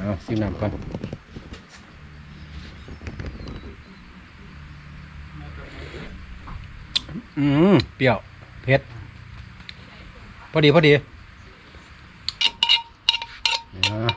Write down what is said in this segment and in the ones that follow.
เอาซิมน้ำก่อนอืมเปรี้ยวเผ็ด พอดี พอดีอ่า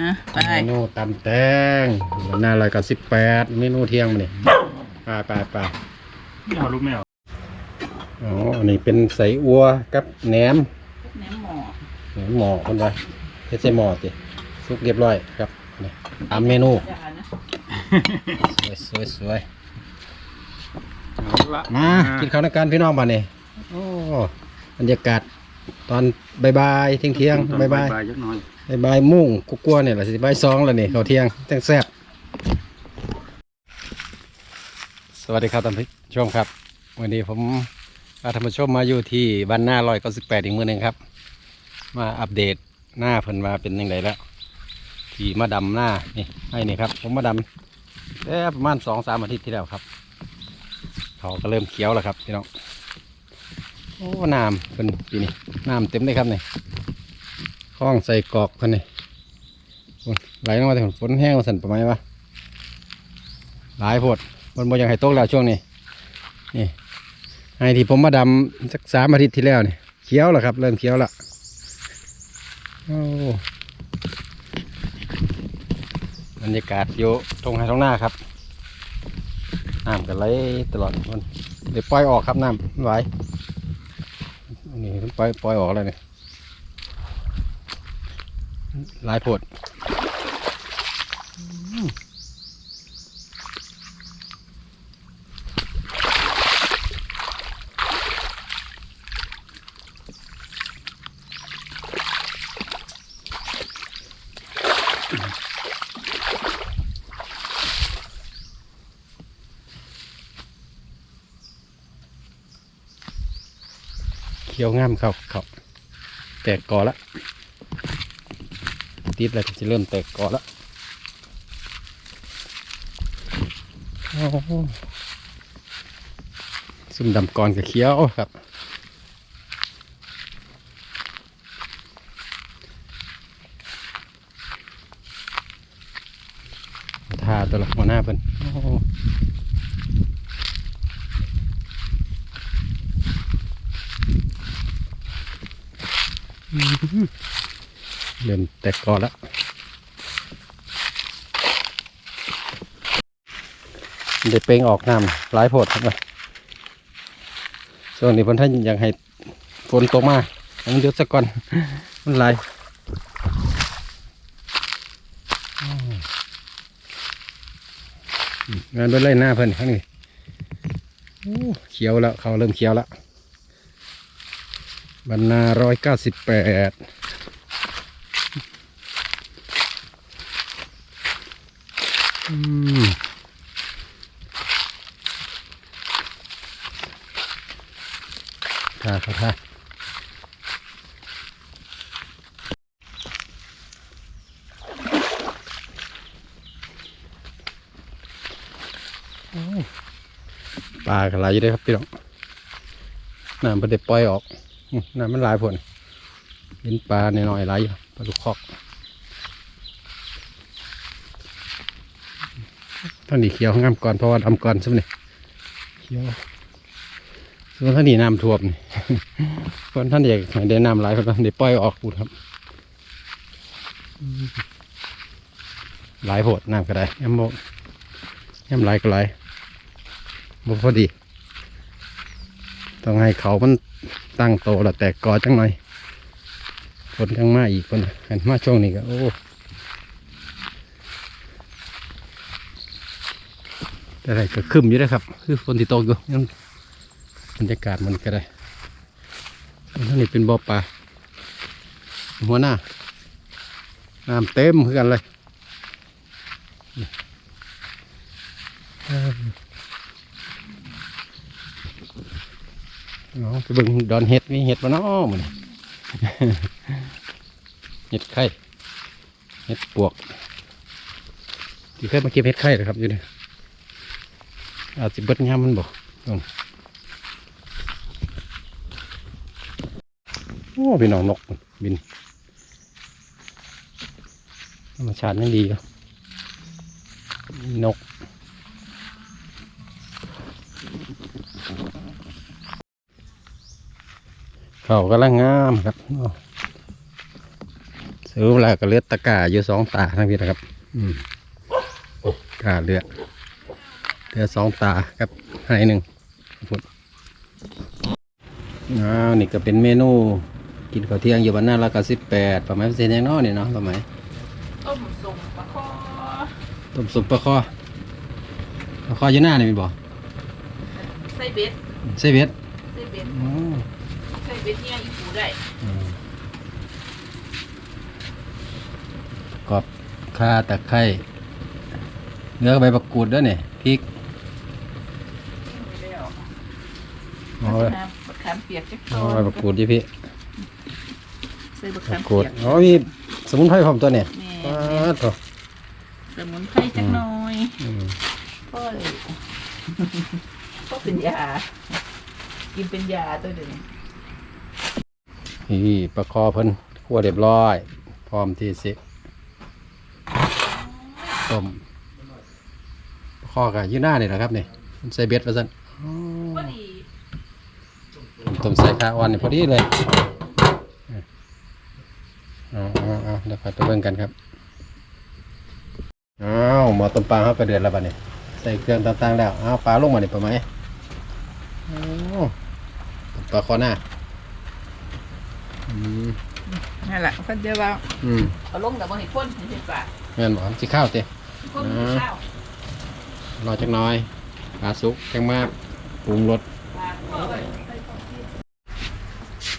อะไปเมนูตำแตงวันหน้าร้อยกับสิบแปดเมนูเที่ยงมาเนี่ยไปไปไปไม่เอาลูกไม่เอาอ๋ออันนี้เป็นใส่อัวกับแหนมแหนมหมอแหนมหมอคนไว้เฮ็ ดใส่หมอติสุกเรียบร้อยครับนี่ตามเมนูจ้านะสวยสวยสวยเอาละมากินข้าวในการพี่น้องบ้านนี่โอ้บรรยากาศตอนบ่ายๆเที่ยงเที่ยงๆบ่ายๆบายยักหน้อยบายบายมุ่งกุกลัวเนี่ยแหละสิบายสองแล้วนี่เขาวเที่ยงแจ้งแซ่บสวัสดีครับท่านผู้ชมครับ วันนี้ผมพาท่านผู้ชมมาอยู่ที่บ้านหน้าลอยเก้าสิบแปดอีกมือหนึ่งครับ มาอัปเดต หน้าเพิ่นมาเป็นยังไงแล้ว ที่มาดำหน้านี่ให้นี่ครับ ผมมาดำแต่ประมาณสองสามอาทิตย์ที่แล้วครับเขาก็เริ่มเขียวแล้วครับพี่น้องโอ้น้ำเป็นปีนี้น้ำเต็มเลยครับนี่คล้องใส่กรอกกันนี่ไหลลงมาแต่ฝนแห้งมาสั่นประมาณวะหลายโพดฝนบ่อยากให้ตกแล้วช่วงนี้นี่ให้ที่ผมมาดำสักสามอาทิตย์ที่แล้วนี่เขียวแล้วครับ เริ่มเขียวและโอ้ บรรยากาศโยตรงไฮตรงหน้าครับน้ำกันไหลตลอดมันเดี๋ยวปล่อยออกครับน้ำมันไหวนี่ปล่อยปล่อยออกแล้วนี่หลายโพดเขียวงามครับครับ แตกกอละติดแล้วจะเริ่มแตกกอแล้วโอ้โหซุ่มดำกรกับเขียวครับทาตัวละหัวหน้าเพิ่นโอ้โหอื้อหือ เริ่มแตกกอแล้วได้เปลงออกน้ำหลายโพดครับส่วนนี้พิ่นท่านอยากให้ฝนตกมาอันนี้เดือดสักก่อนมันไหลายงานด้วยไล่หน้าเพิ่นข้างนี้โอ้เขียวแล้วเขาเริ่มเขียวแล้ว บรรณาร้อยเก้าสิบแปดท่าครับท่าปลากระไรอยู่เลยครับพี่น้องน้ำมันได้ปล่อยออก น้ำมันหลายผลเห็นปลาหน่อยๆไหลอยู่ปลาลูกคอกท่านนี้เขียวงามก่อนเพราะว่าดำก่อนใช่ไหมนี่เขียวส่วนท่านนี้น้ำท่วมนี่เพราะท่านอยากให้ได้น้ำไหลายเพราะท่านได้ปล่อยออกปูครับอืมหลายโหดน้ำก็ได้ยำโมยำไหลายก็ไหลายบ่พอดี ต้องให้เขามันตั้งโตแล้วแตกกอจังหน่อยฝนจังมาอีกคนเห็นมาช่วงนี้ก็โอ้แต่อะไรก็คึมอยู่นะครับ คือฝนที่ตกอยู่ยังบรรยากาศมันก็ได้ท่านี้เป็นบ่อปลาหัวหน้าน้ำเต็มคือกันเลยนี่เอิ่มเอา ไปเบิ่งดอนเห็ดมีเห็ดมาเนาะมันเห็ดไข่เห็ดปวกที่เคยมาเก็บเห็ดไข่เหรอครับอยู่นี่อาจจะเบิดยามมันบอกโอ้พี่น้องนกบินธรรมชาติยังดีอยู่มีนก เขากำลังงามครับโอ้ซื้อเวลาก็เลือดตะกร้าอยู่สองตาทั้งนี้นะครับ อืมกาเลือดเลือดสองตาครับให้หนึ่งพุดอ้าวนี่ก็เป็นเมนู กินข้าวเที่ยงอยู่วันหน้าละก็สิบแปดประมาณเซนยังน้อนี่เนาะประมาณต้มส่งปลาคอต้มสุปปลาคอปลาคออยู่หน้านี่มีบ่ใส่เบ็ดใส่เบ็ดใส่เบ็ด อ๋อใส่เบ็ดเนี่ยอีปูได้อืมกรอบข่าตะไคร้เนื้อใบบักกูดด้วยเนี่ยพริกไม่ได้เอาเอาไว้น้ำบักขามเปียกจักเอาใบบักกูดยี่พี่ใส่บักบัขากมกูดเปียกอ๋อมีสมุนไพรพร้อมตัวเนี่ยนี่อ้าวโถสมุนไพรจักหน่อยอืมพ่อเลยพ่อเป็นยา กินเป็นยาตัวเดียว นี่ปลาคอเพิ่นคั่วเรียบร้อย พร้อมที่สิต้มปลาคอกับยี่หน้านี่แหละครับนี่มันใส่เบ็ดว่าซั่นต้มใส่ขาอ่อนนี่พอดีเลยเอาเอาเอาเดี๋ยวไปเบิ่งกันครับอ้าวหมอต้มปลาเขาก็เดือดแล้วบัดนี้ใส่เครื่องต่างๆแล้วเอาปลาลงมานี่ปะไหมโอ้ปลาคอหน้า นั่นแหละเพิ่นเดียวว่าอืมเอาลงแต่บ่ให้พ่นให้เห็นปากแม่นบอกสิข้าวเต้พ่นให้ข้าวรอจักหน้อยปลาสุกแข็งมากปรุงรสปลาพ่อไว้ใส่ของที่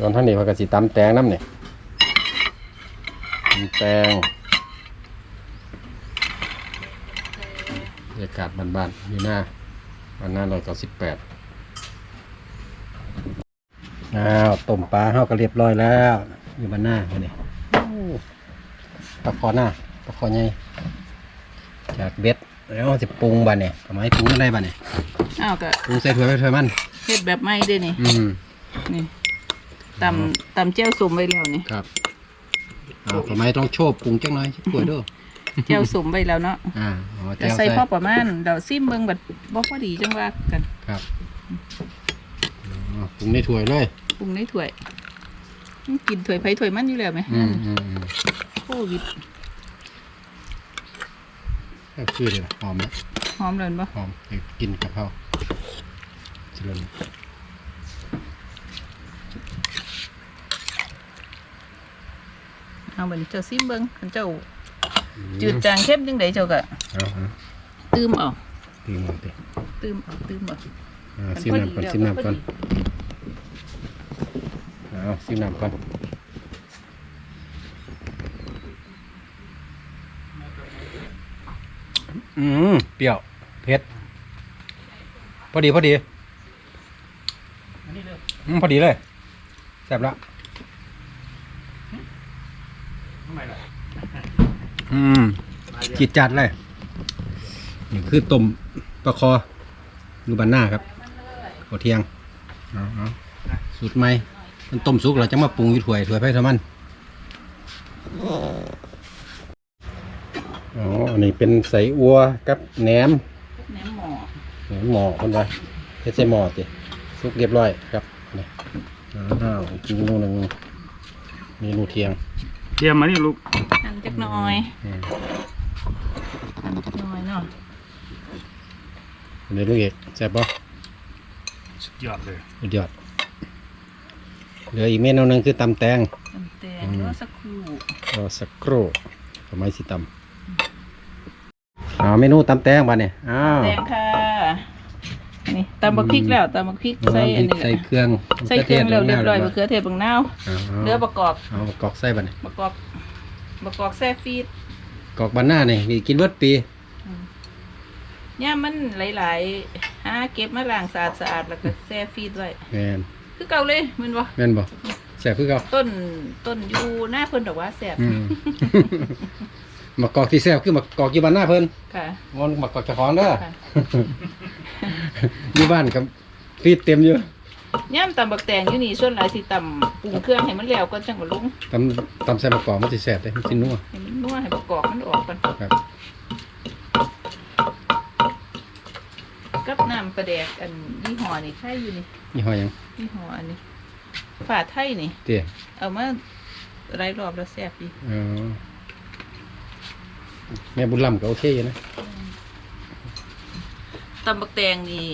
ตอนท่านนี้เขาก็สิตำแตงน้ำเนี่ยตำแตงบรรยากาศบ้านๆอยู่หน้าวันหน้าร้อยเก้าสิบแปด อ้าวต้มปลาเขาก็เรียบร้อยแล้ว อยู่บ้านหน้าคนนี้ปลาคอหน้าปลาคอใหญ่จากเบ็ดแล้วจะปรุงบ้านเนี่ยทำไมปรุงอะไรบ้านเนี่ยอ้าวก็ปรุงใส่ถ้วยไปถ้วยมันเฮ็ดแบบใหม่เด้นี่อืมนี่ตำตำแจ่วสมไว้แล้วนี่ครับเอาทำไมต้องโชบปรุงจังหน่อยช่วยด้วยแจ่วสมไว้แล้วเนาะอ่าเอาจะแจ่วใส่ใส่พอประมาณเดี๋ยวซิมเบิ่งบัดบ่พอดีจังว่ากันครับเอาปรุงในถ้วยเลยป รุงในถ้วยมันกินถ้วยไผถ้วยมันอยู่แล้วไหมอืมอืมอืมโควิดก็คือเดี๋ยวหอมนะหอมเลยบ่หอมไปกินกับข้าวเจริญเอาบัดนี้เจ้าซิมเบิ่งคันเจ้าจืดจางเข้มจังไดเจ้าก็เอาเอาตื้มเอาตีมันไปตื้มเอาตื้มเอาอ่ามันซิมพอน้ำก่อนดีซิมแล้วน้ำก่อนพอดี เอาซิมน้ำก่อนอืมเปรี้ยวเผ็ดพอดีพอดีอันนี้เลยอืมพอดีเลยแซ่บแล้วทำไมล่ะอืมจิตจัดเลยนี่คือต้มปลาคออยู่บ้านหน้าครับข้าวเที่ยงเอาเอาสูตรใหม่ มันต้มสุกเราจะมาปรุงอยู่ถ้วยถ้วยไผ่ทมันอ๋ออันนี้เป็นใส่อัวกับแหนมแหนมหม้อแหนมหม้อคนไว้เฮ็ดใส่หม้อติสุกเรียบร้อยครับนี่อ้าวอีกเมนูหนึ่งเมนูเที่ยงเตรียมมานี่ลูกหั่นจักหน่อยอืมหั่นจักหน่อยเนาะเดี๋ยวลูกเอกแซ่บป่ะสุดยอดเลยสุดยอด เหลืออีกเมนูหนึงคือตำแตง ตำแตงรอสักครู่รอสักครู่ทำไมสิตำเอาเมนูตำแตงบ้านเนี่ยอ้าวแตงค่ะนี่ตำบักพริกแล้วตำบักพริกใส่อันนี้แหใส่ละเครื่องใส่เครื่องแล้วเรียบร้อยมะมะเขือเทศบักนาวเอาเนื้อเอาประกอบเอากอกใส่บ้านเนี่ยประกอบประกอบแซ่ฟีดกอกบ้านหน้าเนี่ยมีกินเบิดปีย่ามมันหลายๆหาเก็บมาล้างสะอาดสะอาดแล้วก็แซ่ฟีดไว้แม่น คือเก่าเลยแมันบ่แม่นบ่แซ่บคือเก่าต้นต้นอยู่หน้าเพิ่นดอกว่าแซ่บอืม มะกอกที่แซ่บคือมะกอกอยู่บ้านหน้าเพิ่นค่ะ มันมะกอกเจ้าของเด้อค่ะ อยู่บ้านกับฟีดเต็มอยู่ย่ามตำบักแตงอยู่นี่ส่วนหลายสิตำปรุงเครื่องให้มันแล้วก็จังบ่ลงตำตำใส่มะกอกมันสิแซ่บเด้มันสินัวให้มันนัวให้ประกอบมันออกก่อนครับ กับน้ำปลาแดกอันยี่ห้อนี่ใช่อยู่นี่ยี่ห้อหยังยี่ห้ออันนี้ฝาไทยนี่ เตี้ยเอามาหลายรอบแล้วแซ่บดีอ๋อแม่บุญลำก็โอเคอยู่นะตำบักแตงนี่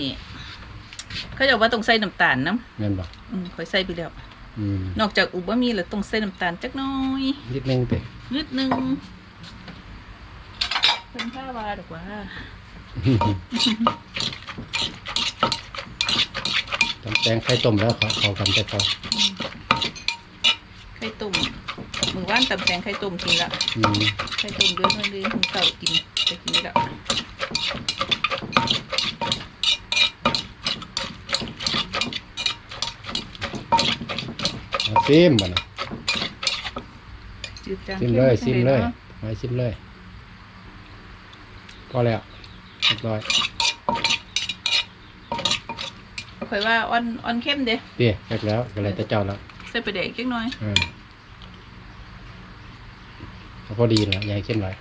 เขาจะว่าต้องใส่น้ำตาลน้แม่นบอกำอืมค่อยใส่ไปแล้ว อืมนอกจากอุบะหมีแล้วต้องใส่น้ำตาลจักหน้อย นิดนึงเตะนิดนึงเป็นข้าวาดอกว่า ตำ แตงไข่ต้มแล้วเขาเขากันแต่เขาไข่ต้มมือว่านตำแตงไข่ต้มกินละอืมไข่ต้มเดือนเดือนถึงเต่ากินจะกินได้ละเอาซิมบ่นะจืดจางซิมเลยข้ซิมจังเลยนาะไว้ซิมเลย พอแล้วเรียบร้อย ข่อยว่าอ่อนอ่อนเข้มเด้เตี้ยแรกแล้วก็เลยแต่เจ้าแล้วใส่ไปเด็กจักหน่อยอืมก็พอดีแล้วอยายเข้มหน่อย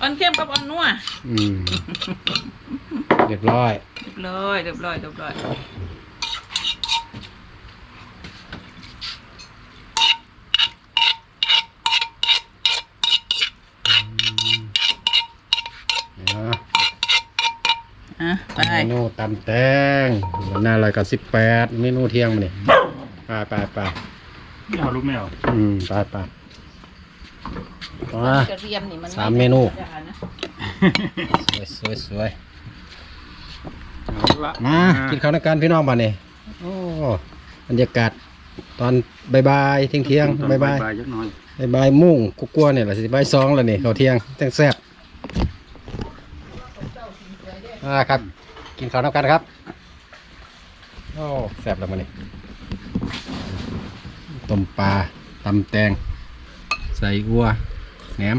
อ่อนเข้มกับอ่อนนัวอืมเรียบร้อยเรียบร้อยเรียบร้อยเรียบร้อย นะ อะ ไปเมนูตำแตงหน้าอะไรกับสิบแปดเมนูเที่ยงมาเนี่ยไปไปไปไม่เอาลูกไม่เอาอืมไปไปมากระเทียมนี่มันสามเมนูธรรดานะสวยสวยสวยเอาละมากินข้าวในการพี่น้องบ้านนี่โอ้บรรยากาศตอนบายๆเที่ยงเที่ยงตอนบายบายบ่ายๆจักหน่อยบายบายมุ่งกุกกัวเนี่ยแหละสิบายสองแล้วนี่ข้าวเที่ยงแจ้งแซ่บอ่าครับ กินข้าวน้ำกันครับ โอ้แซ่บแล้วมันนี่ต้มปลาตำแตง ใส่อัวแหนม